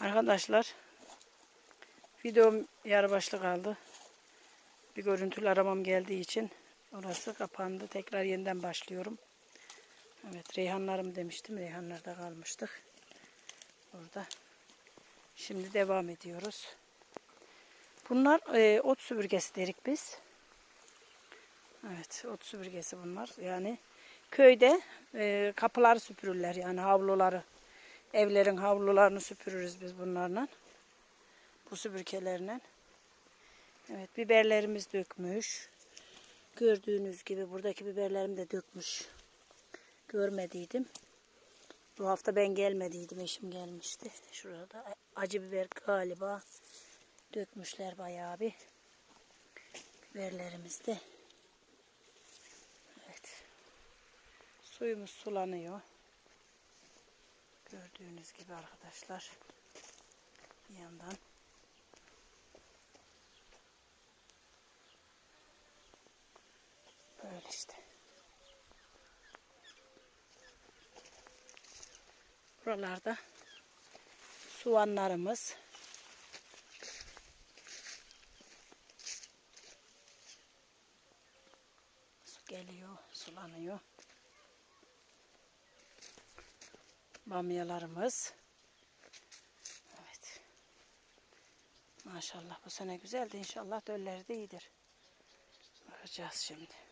Arkadaşlar videom yarı başlı kaldı. Bir görüntülü aramam geldiği için orası kapandı. Tekrar yeniden başlıyorum. Evet reyhanlarım demiştim. Reyhanlarda kalmıştık. Burada. Şimdi devam ediyoruz. Bunlar e, ot süpürgesi derik biz. Evet ot süpürgesi bunlar. Yani köyde e, kapıları süpürürler yani havluları. Evlerin havlularını süpürürüz biz bunlarla. Bu süpürgelerle. Evet biberlerimiz dökmüş. Gördüğünüz gibi buradaki biberlerim de dökmüş. Görmediydim. Bu hafta ben gelmediydim. Eşim gelmişti. Şurada acı biber galiba dökmüşler bayağı bir. Biberlerimiz de. Evet. Suyumuz sulanıyor. Gördüğünüz gibi arkadaşlar. Bir yandan. Böyle işte. Buralarda soğanlarımız. Su geliyor, sulanıyor. Bamyalarımız. Evet. Maşallah bu sene güzeldi. İnşallah dölleri de iyidir. Bakacağız şimdi.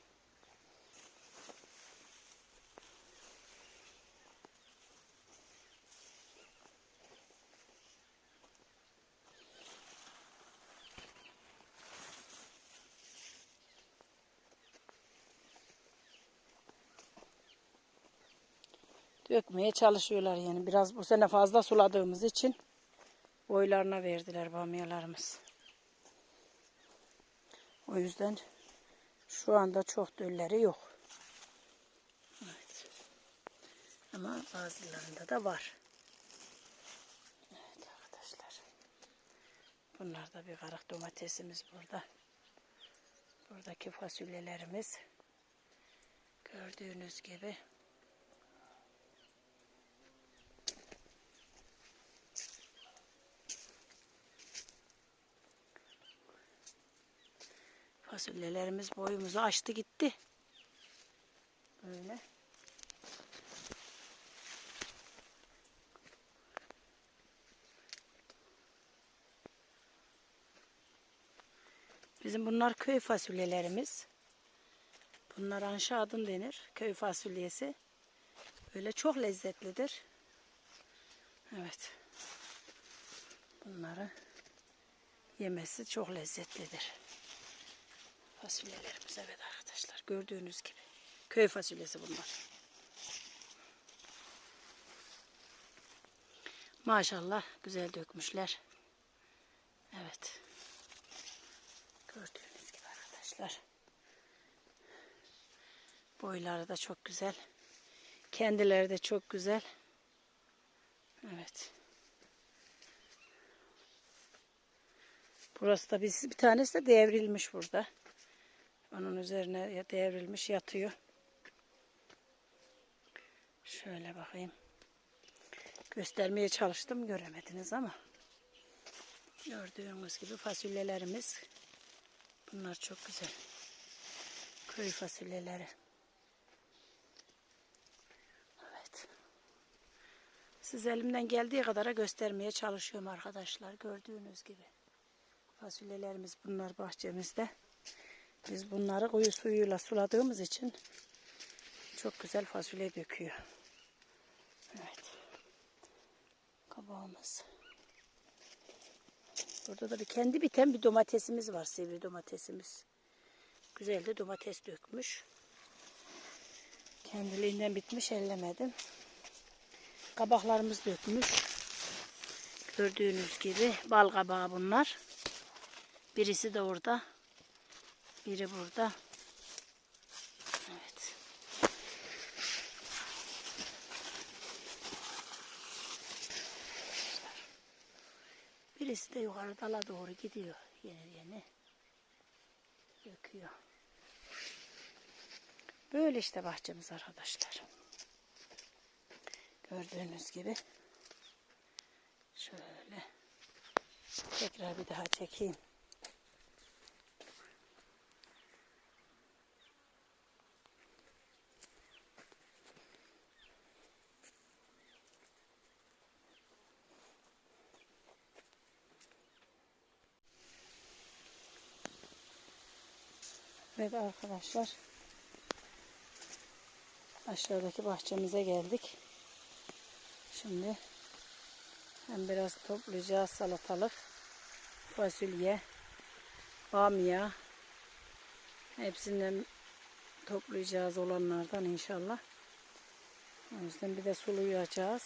Dökmeye çalışıyorlar yani. Biraz bu sene fazla suladığımız için boylarına verdiler bamyalarımız. O yüzden şu anda çok dölleri yok. Evet. Ama bazılarında da var. Evet arkadaşlar. Bunlar da bir karık domatesimiz burada. Buradaki fasulyelerimiz gördüğünüz gibi Fasulyelerimiz boyumuzu aştı gitti. Böyle. Bizim bunlar köy fasulyelerimiz. Bunlar anşa adım denir. Köy fasulyesi. Böyle çok lezzetlidir. Evet. Bunları yemesi çok lezzetlidir. Fasulyelerimiz evet arkadaşlar gördüğünüz gibi. Köy fasulyesi bunlar. Maşallah güzel dökmüşler. Evet. Gördüğünüz gibi arkadaşlar. Boyları da çok güzel. Kendileri de çok güzel. Evet. Burası da bir, bir tanesi de devrilmiş burada. Onun üzerine devrilmiş yatıyor. Şöyle bakayım. Göstermeye çalıştım göremediniz ama. Gördüğünüz gibi fasulyelerimiz. Bunlar çok güzel. Köy fasulyeleri. Evet. Siz elimden geldiği kadara göstermeye çalışıyorum arkadaşlar. Gördüğünüz gibi. Fasulyelerimiz bunlar bahçemizde. Biz bunları kuyu suyuyla suladığımız için çok güzel fasulye döküyor. Evet. Kabağımız. Burada da bir kendi biten bir domatesimiz var. Sivri domatesimiz. Güzel de domates dökmüş. Kendiliğinden bitmiş ellemedim. Kabaklarımız dökmüş. Gördüğünüz gibi bal kabağı bunlar. Birisi de orada. Biri burada. Evet. Birisi de yukarı dala doğru gidiyor. Yeni yeni. Döküyor. Böyle işte bahçemiz arkadaşlar. Gördüğünüz gibi. Şöyle. Tekrar bir daha çekeyim. Evet arkadaşlar. Aşağıdaki bahçemize geldik. Şimdi hem biraz toplayacağız salatalık, fasulye, bamya. Hepsinden toplayacağız olanlardan inşallah. O yüzden bir de sulayacağız.